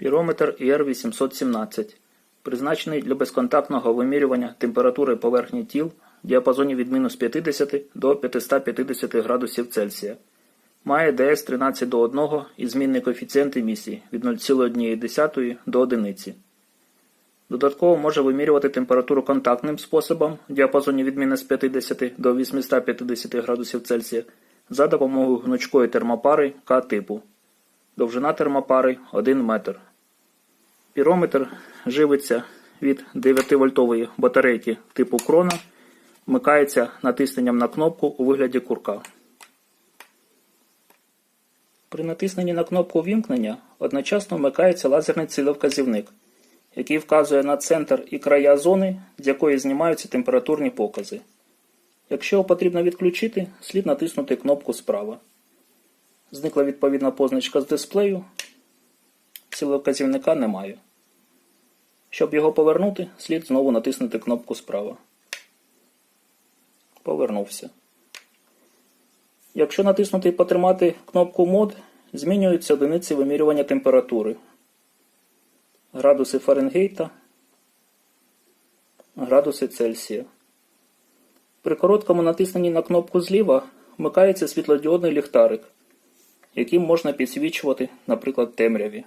Пірометр ІР-817 призначений для безконтактного вимірювання температури поверхні тіл в діапазоні від мінус 50 до 550 градусів Цельсія. Має ДС 13 до 1 і змінний коефіцієнт емісії від 0,1 до 1. Додатково може вимірювати температуру контактним способом в діапазоні від мінус 50 до 850 градусів Цельсія за допомогою гнучкої термопари К-типу. Довжина термопари 1 метр. Пірометр живиться від 9-вольтової батарейки типу крона, вмикається натисненням на кнопку у вигляді курка. При натисненні на кнопку вімкнення одночасно вмикається лазерний цілевказівник, який вказує на центр і края зони, з якої знімаються температурні покази. Якщо його потрібно відключити, слід натиснути кнопку справа. Зникла відповідна позначка з дисплею. Цілоказівника немає. Щоб його повернути, слід знову натиснути кнопку справа. Повернувся. Якщо натиснути і потримати кнопку мод, змінюються одиниці вимірювання температури. Градуси Фаренгейта, градуси Цельсія. При короткому натисненні на кнопку зліва вмикається світлодіодний ліхтарик, яким можна підсвічувати, наприклад, темряві.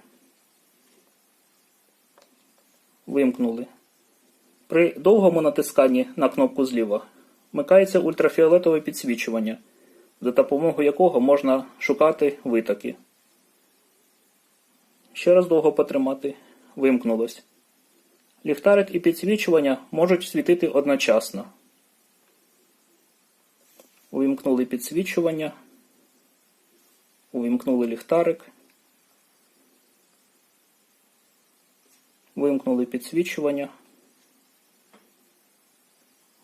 Вимкнули. При довгому натисканні на кнопку зліва вмикається ультрафіолетове підсвічування, за допомогою якого можна шукати витоки. Ще раз довго потримати. Вимкнулось. Ліхтарик і підсвічування можуть світити одночасно. Увімкнули підсвічування. Увімкнули ліхтарик. Вимкнули підсвічування.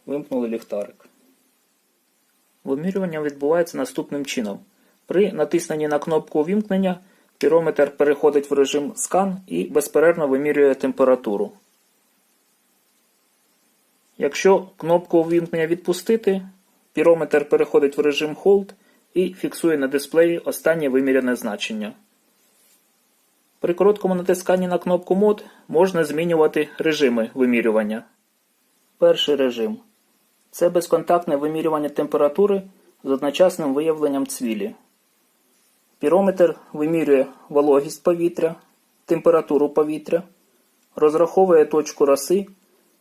Вимкнули ліхтарик. Вимірювання відбувається наступним чином. При натисненні на кнопку увімкнення пірометр переходить в режим скан і безперервно вимірює температуру. Якщо кнопку увімкнення відпустити, пірометр переходить в режим Hold і фіксує на дисплеї останнє виміряне значення. При короткому натисканні на кнопку мод можна змінювати режими вимірювання. Перший режим це безконтактне вимірювання температури з одночасним виявленням цвілі. Пірометр вимірює вологість повітря, температуру повітря, розраховує точку роси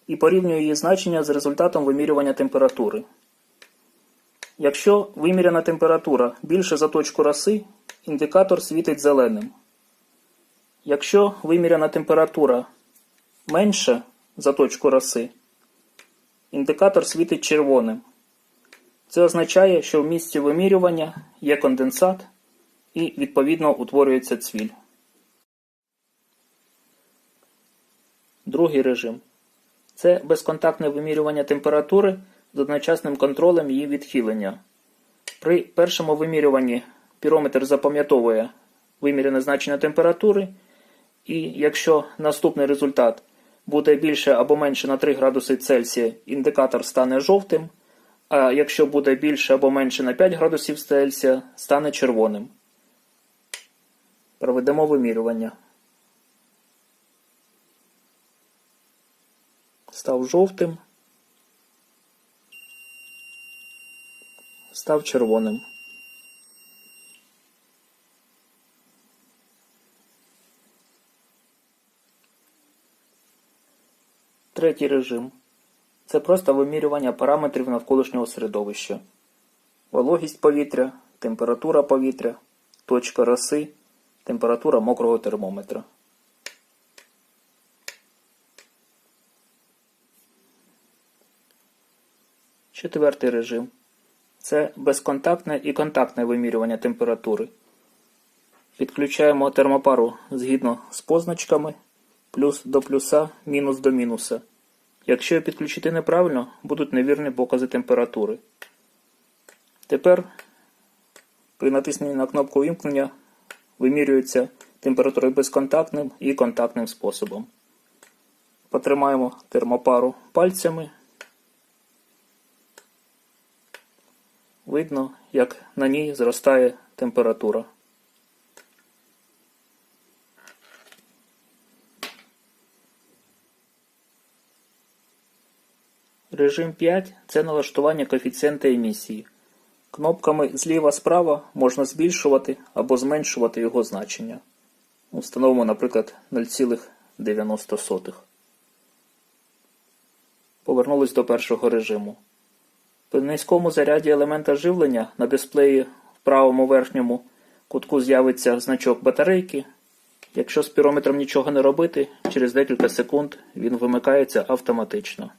і порівнює її значення з результатом вимірювання температури. Якщо виміряна температура більше за точку роси, індикатор світить зеленим. Якщо виміряна температура менше за точку роси, індикатор світить червоним. Це означає, що в місці вимірювання є конденсат і, відповідно, утворюється цвіль. Другий режим це безконтактне вимірювання температури з одночасним контролем її відхилення. При першому вимірюванні пірометр запам'ятовує вимірене значення температури, і якщо наступний результат буде більше або менше на 3 градуси Цельсія, індикатор стане жовтим, а якщо буде більше або менше на 5 градусів Цельсія, стане червоним. Проведемо вимірювання. Став жовтим. Став червоним. Третій режим це просто вимірювання параметрів навколишнього середовища. Вологість повітря, температура повітря, точка роси, температура мокрого термометра. Четвертий режим це безконтактне і контактне вимірювання температури. Підключаємо термопару згідно з позначками плюс до плюса, мінус до мінуса. Якщо підключити неправильно, будуть невірні покази температури. Тепер при натисненні на кнопку вимкнення вимірюється температура безконтактним і контактним способом. Потримаємо термопару пальцями. Видно, як на ній зростає температура. Режим 5 це налаштування коефіцієнта емісії. Кнопками зліва-справа можна збільшувати або зменшувати його значення. Встановимо, наприклад, 0,90. Повернулись до першого режиму. При низькому заряді елемента живлення на дисплеї в правому верхньому кутку з'явиться значок батарейки. Якщо з пірометром нічого не робити, через декілька секунд він вимикається автоматично.